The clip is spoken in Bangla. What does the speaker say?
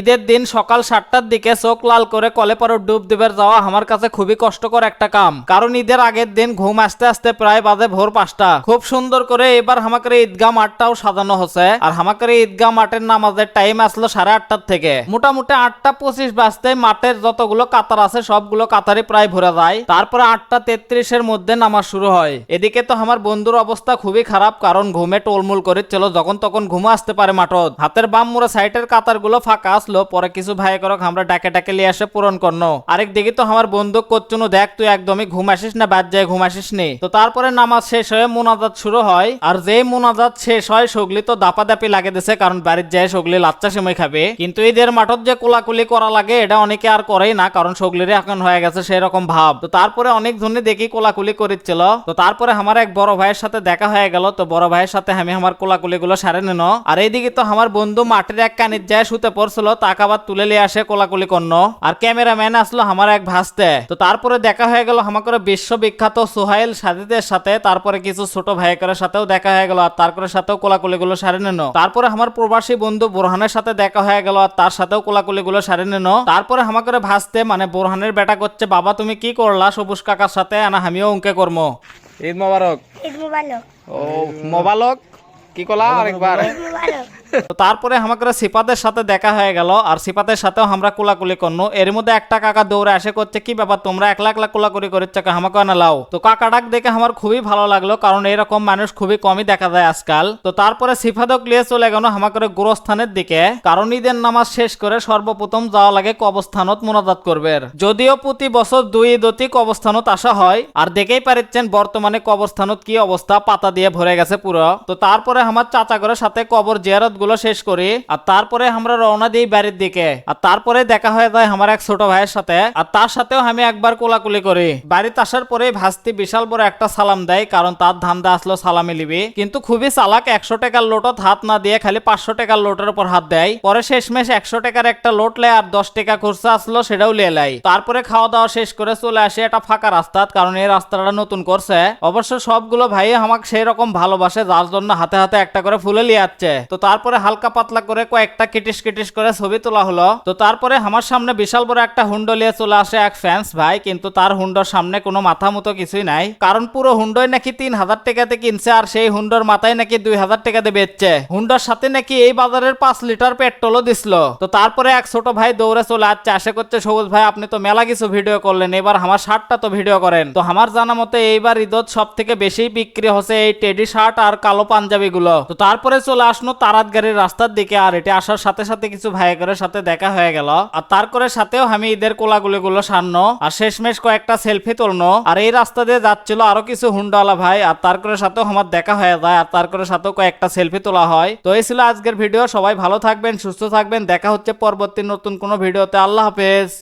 ঈদের দিন সকাল সাতটার দিকে চোখ লাল করে কলে পরে ডুব দিবার যাওয়া আমার কাছে খুবই কষ্টকর একটা কাম। কারণ ঈদের আগের দিন ঘুম আসতে আসতে প্রায় বাজে ভোর পাঁচটা। খুব সুন্দর করে এবার হামাকের ঈদগাহ মাঠটাও সাজানো হচ্ছে। আর হামাকের ঈদগাহ মাঠের নামাজের টাইম আসলো সাড়ে আটটার থেকে। মোটামুটি আটটা পঁচিশ বাজতে মাঠের যতগুলো কাতার আছে, সবগুলো কাতারই প্রায় ভরে যায়। তারপরে আটটা তেত্রিশের মধ্যে নামাজ শুরু হয়। এদিকে তো আমার বন্ধুর অবস্থা খুবই খারাপ, কারণ ঘুমে টোলমুল চলো, যখন তখন ঘুমে আসতে পারে মাঠত। হাতের বাম মুড়া সাইডের কাতারগুলো ফাঁকা আসলো, পরে কিছু ভাই করক আমরা ডাকে ডাকে লিয়ে আসে পূরণ করনো। আরেক দিকে তো আমার বন্ধু করছুনো দেখ, তুই একদমই ঘুম আসিস না, বাদ যায় ঘুম আসিস নি। তো তারপরে নামাজ শেষ হয়ে মোনাজাত শুরু হয়, আর যেই মোনাজাত শেষ হয়, সগলি তো দাপা দাপি লাগে দিছে, কারণ বাড়ির যায় সগলি লাচ্চা সময় খাবে। কিন্তু এদের মাঠত যে কোলাকুলি করা লাগে, এটা অনেকে আর করেই না, কারণ সগলির এখন হয়ে গেছে সেই রকম ভাব। তো তারপরে অনেক ধরনে দেখি কোলাকুলি করেছিল তো তারপরে আমার এক বড় ভাইয়ের সাথে দেখা হয়ে গেল। তো বড় ভাইয়ের সাথে আমি আমার কোলাকুলি গুলো সারে নিন। আর এইদিকে তো আমার বন্ধু মাটির এক কানির যায় শুতে পড়ছিল তাকে আবার তুলে নিয়ে আসে কোলাকুলি করনো আর ক্যামেরাম্যান আসলো আমার এক ভাসতে। তো তারপরে দেখা হয়ে গেল আমাকে বিশ্ববিখ্যাত সোহাইল সাদিদের সাথে তারপরে কিছু ছোট ভাইয়ের সাথেও দেখা হয়ে গেল আর তারপরে সাথেও কোলাকুলি গুলো সারে নিন। তারপরে আমার প্রবাসী বন্ধু বোরহানের সাথে দেখা হয়ে গেল আর তার সাথেও কোলাকুলি গুলো সারে নিন। তারপরে আমাকে ভাসতে মানে বোরহানের বেটা করছে বাবা তুমি কি করলা সবুজ কাকার সাথে? আনা আমিও অঙ্কে কর্ম। ঈদ মোবারক। ঈদ মুবারক। ও মোবালক কি কলা আরেকবার? ঈদ মুবারক। তারপরে আমাকে সিপাতের সাথে দেখা হয়ে গেল, আর সিপাতের সাথেও আমরা কোলাকুলি করনো। এর মধ্যে একটা কাকা দৌড়ে আসে করছে কি ব্যাপার, তোমরা একলা একলা কোলাকুলি করছে আমাকে না লাও তো কাকাটাক দেখে আমার খুবই ভালো লাগল, কারণ এরকম মানুষ খুবই কমই দেখা যায় আজকাল। তো তারপরে সিফাতক লিয়ে চলে গেল আমাকে গোরস্থানের দিকে, কারণ ঈদের নামাজ শেষ করে সর্বপ্রথম যাওয়া লাগে কবস্থানত মোনাজাত করবে। যদিও প্রতি বছর দুই ঈদতি কবস্থানত আসা হয়, আর দেখেই পারিচ্ছেন বর্তমানে কবরস্থানত কি অবস্থা, পাতা দিয়ে ভরে গেছে পুরো। তো তারপরে আমার চাচা করে সাথে কবর জিয়ারত গুলো শেষ করি, আর তারপরে আমরা রওনা দিই বাড়ির দিকে। আর তারপরে দেখা হয়ে যায় আমার এক ছোট ভাইয়ের সাথে, আর তার সাথেও আমি একবার কোলাকুলি করি। বাড়িতে আসার পরে ভাস্তি বিশাল বড় একটা সালাম দেয়, কারণ তার ধান্দা আসলো সালামি লিবি কিন্তু খুবই চালাক, একশো টাকার লোটত হাত না দিয়ে খালি পাঁচশো টাকার লোটের উপর হাত দেয়। পরে শেষমেশ একশো টাকার একটা লোট লে আর দশ টাকা খরচা আসলো সেটাও লিয়ে লাই। তারপরে খাওয়া দাওয়া শেষ করে চলে আসে একটা ফাঁকা রাস্তা, কারণ এই রাস্তাটা নতুন করছে। অবশ্য সবগুলো ভাই আমাকে সেই রকম ভালোবাসে, যার জন্য হাতে হাতে একটা করে ফুলে লিয়ে যাচ্ছে তো তারপরে হালকা পাতলা করে কয়েকটা কিটিস কিটিস করে ছবি তোলা হলো। তো তারপরে আমার সামনে বিশাল বড় একটা হুন্ডো নিয়ে চলে আসে এক ফ্যান্স ভাই, কিন্তু তার হুন্ডোর সামনে কোনো মাথা মতো কিছুই নাই। কারণ পুরো হুন্ডোই নাকি তিন হাজার টাকাতে কিনছে আর সেই হুন্ডোর মাথায় নাকি দুই হাজার টাকাতে বেচছে। হুন্ডোর সাথে নাকি এই বাজারের পাঁচ লিটার পেট্রোলও দিছিল। তো তারপরে এক ছোট ভাই দৌড়ে চলে আসছে, আশা করছে, সবুজ ভাই, আপনি তো মেলা কিছু ভিডিও করলেন, এবার আমার শার্টটা তো ভিডিও করেন। তো আমার জানা মতে এইবার ঈদত সব থেকে বেশি বিক্রি হচ্ছে এই টেডি শার্ট আর কালো পাঞ্জাবি গুলো তো তারপরে চলে আসলো তারাত গাড়ির রাস্তার দিকে আর এটা আসার সাথে সাথে কিছু ভাইয়ের সাথে দেখা হয়ে গেল। আর তার করে সাথেও আমি ঈদের কোলাগুলি গুলো সারনো, আর শেষমেশ কয়েকটা সেলফি তুলনো। আর এই রাস্তা দিয়ে যাচ্ছিল আরও কিছু হুন্ডাওয়ালা ভাই, আর তার করে সাথেও আমার দেখা হয়ে যায়, আর তার করে সাথেও কয়েকটা সেলফি তোলা হয়। তো এই ছিল আজকের ভিডিও, সবাই ভালো থাকবেন, সুস্থ থাকবেন, দেখা হচ্ছে পরবর্তী নতুন কোনো ভিডিওতে। আল্লাহ হাফেজ।